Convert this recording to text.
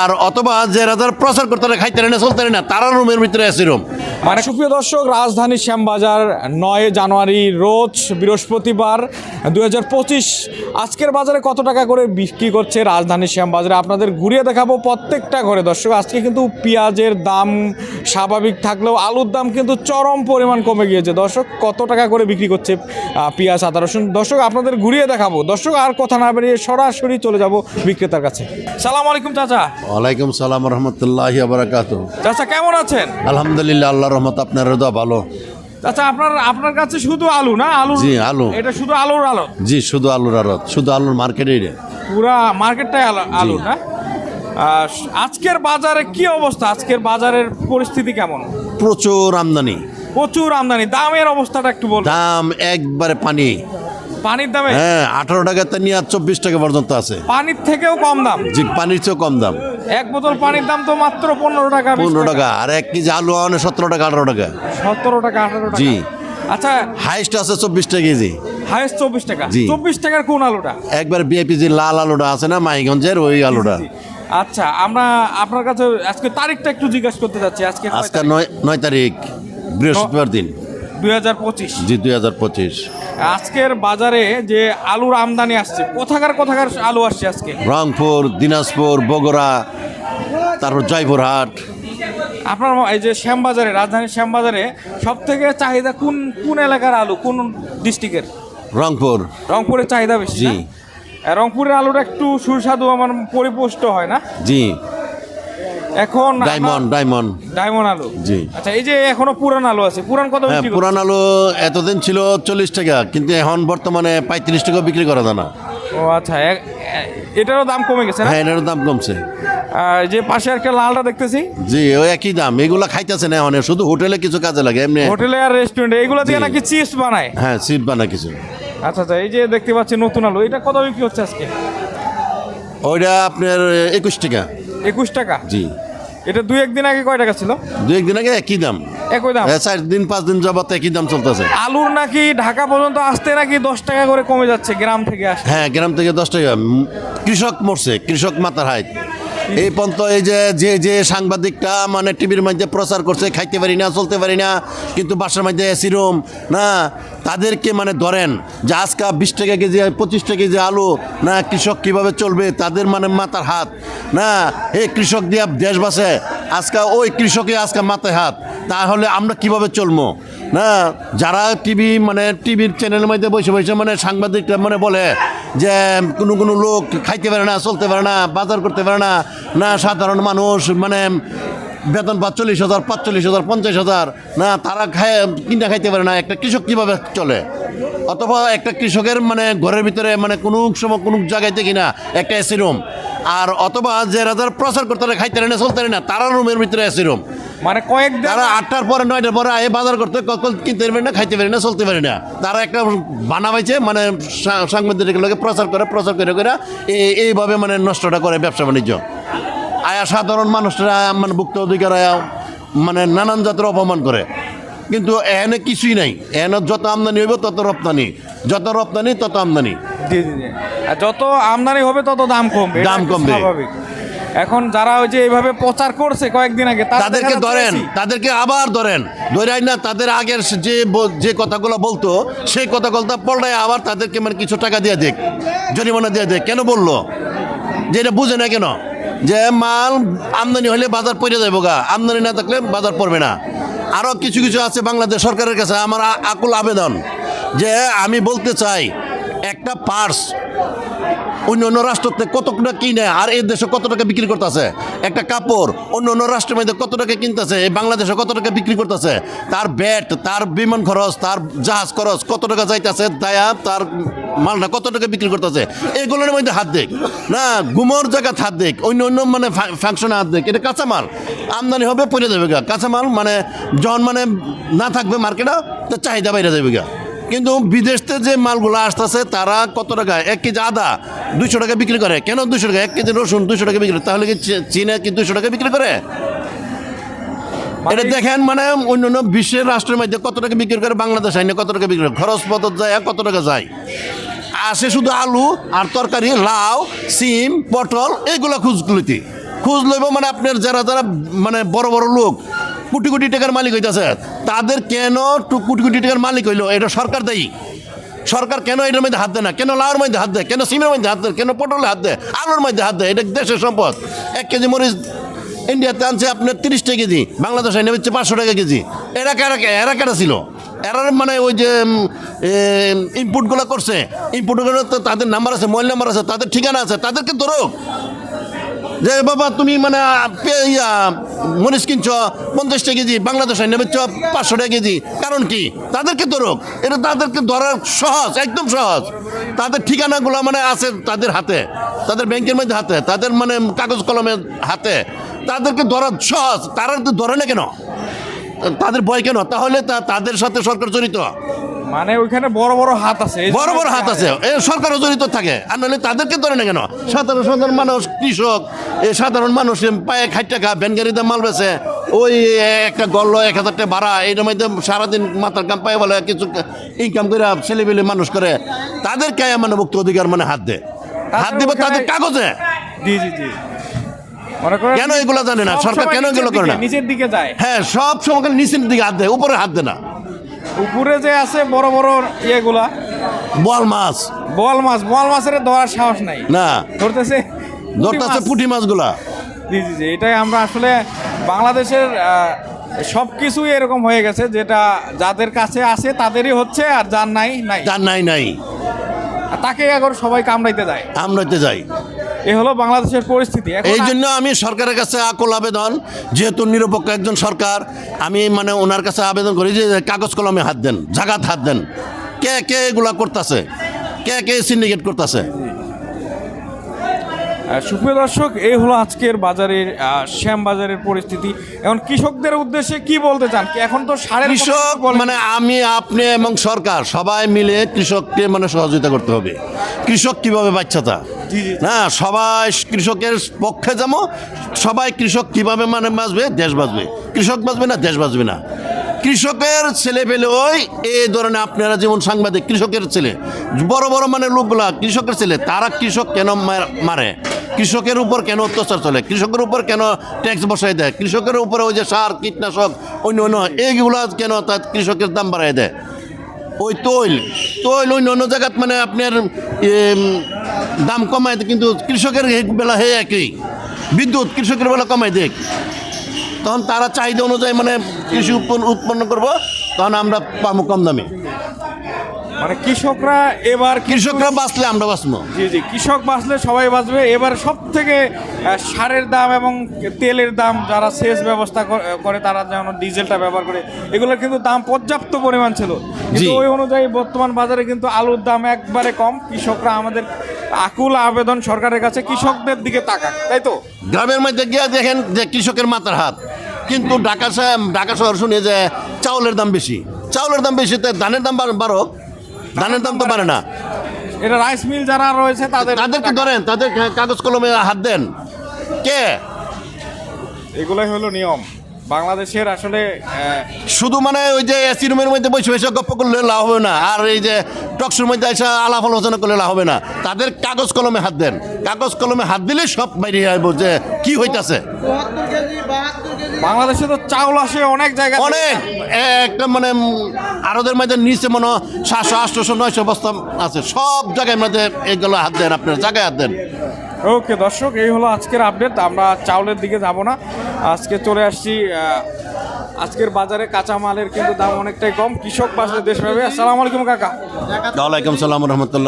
আর অথবা যে রাজার প্রচার করতে পারে খাইতে পারে না চলতে পারে না তারা রুমের ভিতরে আছে রুম। মানে সুপ্রিয় দর্শক রাজধানী শ্যামবাজার নয় জানুয়ারি রোজ বৃহস্পতিবার দু হাজার পঁচিশ। আজকের বাজারে কত টাকা করে বিক্রি করছে রাজধানী শ্যামবাজারে? আপনাদের ঘুরিয়ে দেখাবো প্রত্যেকটা ঘরে। দর্শক আজকে কিন্তু পেঁয়াজের দাম স্বাভাবিক থাকলেও আলুর দাম কিন্তু চরম পরিমাণ কমে গিয়েছে। দর্শক কত টাকা করে বিক্রি করছে পেঁয়াজ আদা রসুন? দর্শক আপনাদের ঘুরিয়ে দেখাবো। দর্শক আর কথা না বেরিয়ে সরাসরি চলে যাব বিক্রেতার কাছে। সালাম আলাইকুম চাচা। ওয়ালাইকুম সালাম রহমতুল্লাহ বারাকাত চাচা কেমন আছেন? আলহামদুলিল্লাহ আল্লাহ রহমত আপনার তো ভালো। আচ্ছা আপনার আপনার কাছে শুধু আলু না? আলু জি, আলু। এটা শুধু আলুর আলু? জি শুধু আলুর আরত শুধু আলুর মার্কেটেই রে। পুরা মার্কেটটাই আলু আলু না? আজকের বাজারে কি অবস্থা? আজকের বাজারের পরিস্থিতি কেমন? প্রচুর আমদানি। প্রচুর আমদানি। দামের অবস্থাটা একটু বল দাম একবারে পানি। পানির দামে? হ্যাঁ আঠারো টাকা তে নিয়ে চব্বিশ টাকা পর্যন্ত আছে। পানির থেকেও কম দাম? জি পানির চেয়েও কম দাম। এক বোতল পানির দাম তো মাত্র পনেরো টাকা পনেরো টাকা। আর এক কেজি আলু আনে সতেরো টাকা আঠারো টাকা। সতেরো টাকা আঠারো টাকা। জি। আচ্ছা হাইস্ট আছে চব্বিশ টাকা কেজি। হাইস্ট চব্বিশ টাকা। জি। চব্বিশ টাকার কোন আলুটা? একবার বিএপি যে লাল আলুটা আছে না মাইগঞ্জের ওই আলুটা। আচ্ছা আমরা আপনার কাছে আজকে তারিখটা একটু জিজ্ঞাসা করতে চাচ্ছি আজকে আজকে নয় নয় তারিখ বৃহস্পতিবার দিন। দুই হাজার পঁচিশ। জি দুই হাজার পঁচিশ। আজকের বাজারে যে আলুর আমদানি আসছে কোথাকার কোথাকার আলু আসছে আজকে? রংপুর দিনাজপুর বগুড়া তারপর জয়পুরহাট। আপনার এই যে শ্যামবাজারে রাজধানীর শ্যামবাজারে সব থেকে চাহিদা কোন কোন এলাকার আলু? কোন ডিস্ট্রিক্টের? রংপুর। রংপুরের চাহিদা বেশি জি। রংপুরের আলুটা একটু সুস্বাদু আমার পরিপুষ্ট হয় না? জি। এখন ডায়মন্ড ডায়মন্ড ডায়মন্ড আলু। জি। আচ্ছা এই যে এখনও পুরান আলু আছে পুরান কত হ্যাঁ পুরান আলু এতদিন ছিল চল্লিশ টাকা কিন্তু এখন বর্তমানে পঁয়ত্রিশ টাকা বিক্রি করা যায় না। ও আচ্ছা এটারও দাম কমে গেছে না? হ্যাঁ এটার দাম কমছে। আর যে পাশে একটা লালটা দেখতেছি? জি ওই একই দাম এগুলা খাইতেছে না এখন শুধু হোটেলে কিছু কাজে লাগে এমনি হোটেলে আর রেস্টুরেন্টে এগুলো দিয়ে নাকি চিপস বানায়? হ্যাঁ সিট বানা কিছু। আচ্ছা আচ্ছা এই যে দেখতে পাচ্ছি নতুন আলু এটা কত বিক্রি হচ্ছে আজকে? ওইটা আপনার একুশ টাকা। একুশ টাকা? জি। এটা দুই একদিন আগে কয় টাকা ছিল? দু একদিন আগে একই দাম। একই দাম? চার দিন পাঁচ দিন যাবত একই দাম চলতেছে। আলুর নাকি ঢাকা পর্যন্ত আসতে নাকি দশ টাকা করে কমে যাচ্ছে গ্রাম থেকে আসে হ্যাঁ গ্রাম থেকে দশ টাকা। কৃষক মরছে কৃষক মাতার হাইট। এই পর্যন্ত এই যে যে যে সাংবাদিকটা মানে টিভির মধ্যে প্রচার করছে, খাইতে পারি না, চলতে পারি না, কিন্তু বাসার মধ্যে এসি রুম না, তাদেরকে মানে ধরেন যে আজকে বিশ টাকা কেজি, পঁচিশ টাকা কেজি আলু, না, কৃষক কীভাবে চলবে, তাদের মানে মাথার হাত, না, এই কৃষক দিয়ে দেশ বাসে, আজকে ওই কৃষকে আজকে মাথায় হাত, তাহলে আমরা কীভাবে চলবো? না, যারা টিভি মানে টিভির চ্যানেলের মধ্যে বসে বসে মানে সাংবাদিকরা মানে বলে যে, কোনো কোনো লোক খাইতে পারে না, চলতে পারে না, বাজার করতে পারে না না, সাধারণ মানুষ মানে বেতন পাঁচ চল্লিশ হাজার, পাঁচচল্লিশ হাজার, পঞ্চাশ হাজার, না, তারা খায়, কিনা খাইতে পারে না, একটা কৃষক কীভাবে চলে? অথবা একটা কৃষকের মানে ঘরের ভিতরে মানে কোনো সময় কোনো জায়গায় দেখি না, একটা এসি রুম আর অথবা যে রাজার প্রচার করতে পারে খাইতে পারে না চলতে পারে না তারা রুমের ভিতরে এসি রুম। মানে কয়েক তারা আটটার পরে নয়টার পরে আয়ে বাজার করতে কখন কিনতে পারি না খাইতে পারি না চলতে পারি না। তারা একটা বানাবাইছে মানে সা- সাংবাদিকের লোকে প্রচার করে প্রচার করে করে এই- এইভাবে মানে নষ্টটা করে ব্যবসা বাণিজ্য। আয়া সাধারণ মানুষরা মানে ভুক্ত অধিকার আয়া মানে নানান জাতের অপমান করে। কিন্তু এখানে কিছুই নাই। এখানে যত আমদানি হইব তত রপ্তানি। যত রপ্তানি তত আমদানি। জি জি জি। আর যত আমদানি হবে তত দাম কমবে। দাম কমবে। স্বাভাবিক। এখন যারা ওই যে এইভাবে প্রচার করছে কয়েকদিন আগে তাদেরকে ধরেন। তাদেরকে আবার ধরেন ধরাই না তাদের আগের যে ব- যে কথাগুলো বলতো সেই কথাগুলো পল্টায় আবার তাদেরকে মানে কিছু টাকা দিয়ে দেখ জরিমানা দিয়ে দেখ। কেন বলল? যে এটা বুঝে না কেন? যে মাল আমদানি হলে বাজার পড়ে যাব গা আমদানি না থাকলে বাজার পড়বে না। আরও কিছু কিছু আছে বাংলাদেশ সরকারের কাছে আমার আ- আকুল আবেদন। যে আমি বলতে চাই একটা পার্স অন্য অন্য রাষ্ট্রতে কত টাকা কিনে আর এই দেশে কত টাকা বিক্রি করতেছে? একটা কাপড় অন্য অন্য রাষ্ট্রের মধ্যে কত টাকা কিনতেছে? এই বাংলাদেশে কত টাকা বিক্রি করতেছে? তার ব্যাট, তার বিমান খরচ, তার জাহাজ খরচ কত টাকা যাইতেছে? দায়া, তার মালটা কত টাকা বিক্রি করতেছে? এগুলোর মধ্যে হাত দেখ। না, গুমর জায়গা হাত দেখ। অন্য অন্য মানে ফাংশনে হাত দেখ। এটা কাঁচামাল। আমদানি হবে, পড়ে যাবে গা। কাঁচামাল মানে যখন মানে না থাকবে মার্কেটে, তো চাহিদা বাইরে যাবে গা। কিন্তু বিদেশ থেকে যে মালগুলো আসতেছে তারা কত টাকা? এক কেজি আদা দুশো টাকা বিক্রি করে। কেন দুশো টাকা? এক কেজি রসুন দুশো টাকা বিক্রি করে। তাহলে কি চীনে কি দুশো টাকা বিক্রি করে? মানে এটা দেখেন মানে অন্য অন্য বিশ্বের রাষ্ট্রের মধ্যে কত টাকা বিক্রি করে বাংলাদেশ আইনে কত টাকা বিক্রি করে? খরচ পত্র যায় কত টাকা যায়? আসে শুধু আলু আর তরকারি লাউ সিম পটল এগুলো খুঁজগুলিতে খোঁজ লইব মানে আপনার যারা যারা মানে বড় বড় লোক কোটি কোটি টাকার মালিক হইতেছে। তাদের কেন কোটি কোটি টাকার মালিক হইল? এটা সরকার দেয় সরকার কেন এটার মধ্যে হাত দেয় না? কেন লাউর মধ্যে হাত দেয়? কেন সিমের মধ্যে হাত দেয়? কেন পটলের হাত দেয়? আলুর মধ্যে হাত দেয়? এটা দেশের সম্পদ। এক কেজি মরিচ ইন্ডিয়াতে আনছে আপনার তিরিশ টাকা কেজি। বাংলাদেশে এনে হচ্ছে পাঁচশো টাকা কেজি। এরা কারা এরা কারা ছিল? এরা মানে ওই যে ইনপুটগুলো করছে। ইনপুটগুলো তো তাদের নাম্বার আছে মোবাইল নাম্বার আছে, তাদের ঠিকানা আছে, তাদেরকে ধরো যে বাবা তুমি মানে ইয়া, মরিচ কিনছ পঞ্চাশ টাকা কেজি বাংলাদেশে নেবে চ পাঁচশো টাকা কেজি। কারণ কি? তাদেরকে ধরুক এটা তাদেরকে ধরার সহজ একদম সহজ। তাদের ঠিকানাগুলো মানে আছে তাদের হাতে তাদের ব্যাংকের মধ্যে হাতে তাদের মানে কাগজ কলমের হাতে। তাদেরকে ধরা সহজ। তারা তো ধরে না কেন? তাদের বয় কেন? তাহলে তাদের সাথে সরকার জড়িত। মানে ওইখানে বড় বড় হাত আছে। বড় বড় হাত আছে। এ সরকারও জড়িত থাকে। আর নাহলে তাদেরকে ধরে না কেন? সাধারণ সাধারণ মানুষ কৃষক এ সাধারণ মানুষ পায়ে খাট টাকা ভ্যানগাড়িতে মাল বেছে ওই একটা গল্ল এক হাজার টাকা ভাড়া মধ্যে সারাদিন মাথার কাম পায়ে বলে কিছু ইনকাম করে ছেলেবেলে মানুষ করে। তাদেরকে মানে মুক্ত অধিকার মানে হাত দে। হাত দিবে তাদের কাগজে। জি জি জি। কেন এগুলো জানে না? সরকার কেন এগুলো করে না? নিচের দিকে যায়। হ্যাঁ সব সময় নিচের দিকে হাত দেয় উপরে হাত দেয় না। উপরে যে আছে বড় বড় ইয়েগুলা বল মাছ। বল মাছ বল মাছের ধরার সাহস নাই। না। ধরতেছে ধরতেছে পুঁটি মাছগুলা। জি জি জি এটাই আমরা আসলে বাংলাদেশের সব কিছুই এরকম হয়ে গেছে যেটা যাদের কাছে আছে তাদেরই হচ্ছে আর যার নাই নাই। তার নাই নাই। তাকে এখন সবাই কামড়াইতে যায়। কামড়াইতে যাই এ হলো বাংলাদেশের পরিস্থিতি। এই জন্য আমি সরকারের কাছে আকুল আবেদন যেহেতু নিরপেক্ষ একজন সরকার আমি মানে ওনার কাছে আবেদন করি যে কাগজ কলমে হাত দেন জাগাত হাত দেন। কে কে এগুলা করতেছে? কে কে সিন্ডিকেট করতেছে? সুপ্রিয় দর্শক এই হলো আজকের বাজারের শ্যাম বাজারের পরিস্থিতি। এখন কৃষকদের উদ্দেশ্যে কি বলতে চান? এখন তো সারের কৃষক মানে আমি আপনি এবং সরকার সবাই মিলে কৃষককে মানে সহযোগিতা করতে হবে। কৃষক কীভাবে জি। না সবাই কৃষকের পক্ষে যাব সবাই কৃষক কীভাবে মানে বাঁচবে? দেশ বাঁচবে। কৃষক বাঁচবে না দেশ বাঁচবে না। কৃষকের ছেলে পেলে ওই এই ধরনের আপনারা যেমন সাংবাদিক কৃষকের ছেলে বড় বড় মানে লোকগুলা কৃষকের ছেলে তারা কৃষক কেন মারে? কৃষকের উপর কেন অত্যাচার চলে? কৃষকের উপর কেন ট্যাক্স বসাই দেয়? কৃষকের উপরে ওই যে সার কীটনাশক অন্য অন্য এইগুলা কেন তার কৃষকের দাম বাড়াই দেয়? ওই তৈল তৈল অন্য অন্য জায়গাত মানে আপনার দাম কমায় দেয়, কিন্তু কৃষকের বেলা হে একই। বিদ্যুৎ কৃষকের বেলা কমাই দেখ তখন তারা চাহিদা অনুযায়ী মানে কৃষি উৎপন্ন উৎপন্ন করব তখন আমরা পাবো কম দামে। মানে কৃষকরা এবার কৃষকরা বাঁচলে আমরা বাঁচবো। জি জি কৃষক বাঁচলে সবাই বাঁচবে। এবার সব থেকে সারের দাম এবং তেলের দাম যারা সেচ ব্যবস্থা করে তারা যেমন ডিজেলটা ব্যবহার করে এগুলোর কিন্তু দাম পর্যাপ্ত পরিমাণ ছিল। কিন্তু ওই অনুযায়ী বর্তমান বাজারে কিন্তু আলুর দাম একবারে কম। কৃষকরা আমাদের আকুল আবেদন সরকারের কাছে কৃষকদের দিকে তাকাক তাই তো? গ্রামের মধ্যে গিয়ে দেখেন যে কৃষকের মাথার হাত। কিন্তু ঢাকা ঢাকা শহর শুনে যে চাউলের দাম বেশি। চাউলের দাম বেশি তো ধানের দাম বাড়- বাড়ো ধানের দাম তো বাড়ে না। এটা রাইস মিল যারা রয়েছে তাদের তাদেরকে ধরেন তাদের কাগজ কলমে হাত দেন। কে? এগুলোই হলো নিয়ম। বাংলাদেশের আসলে শুধু মানে ওই যে এসি রুমের মধ্যে বসে বসে গপ্প করলে লাভ হবে না আর এই যে টকসুর মধ্যে এসে আলাপ আলোচনা করলে লাভ হবে না। তাদের কাগজ কলমে হাত দেন। কাগজ কলমে হাত দিলে সব বাইরে আসব যে কি হইতাছে। বাংলাদেশে তো চাউল আসে অনেক জায়গা অনেক। একটা মানে আরদের মধ্যে নিচে মনে সাতশো আটশোশো নয়শো বস্তা আছে। সব জায়গায় মধ্যে এগুলো হাত দেন আপনার জায়গায় হাত দেন। ওকে দর্শক এই হলো আজকের আপডেট। আমরা চাউলের দিকে যাব না। আজকে চলে আসছি আজকের বাজারে কাঁচামালের কিন্তু দাম অনেকটাই কম। কৃষক বাসলে দেশ পাবে আসসালামু আলাইকুম কাকা। ওয়ালাইকুম সালাম রহমতুল্লাহ।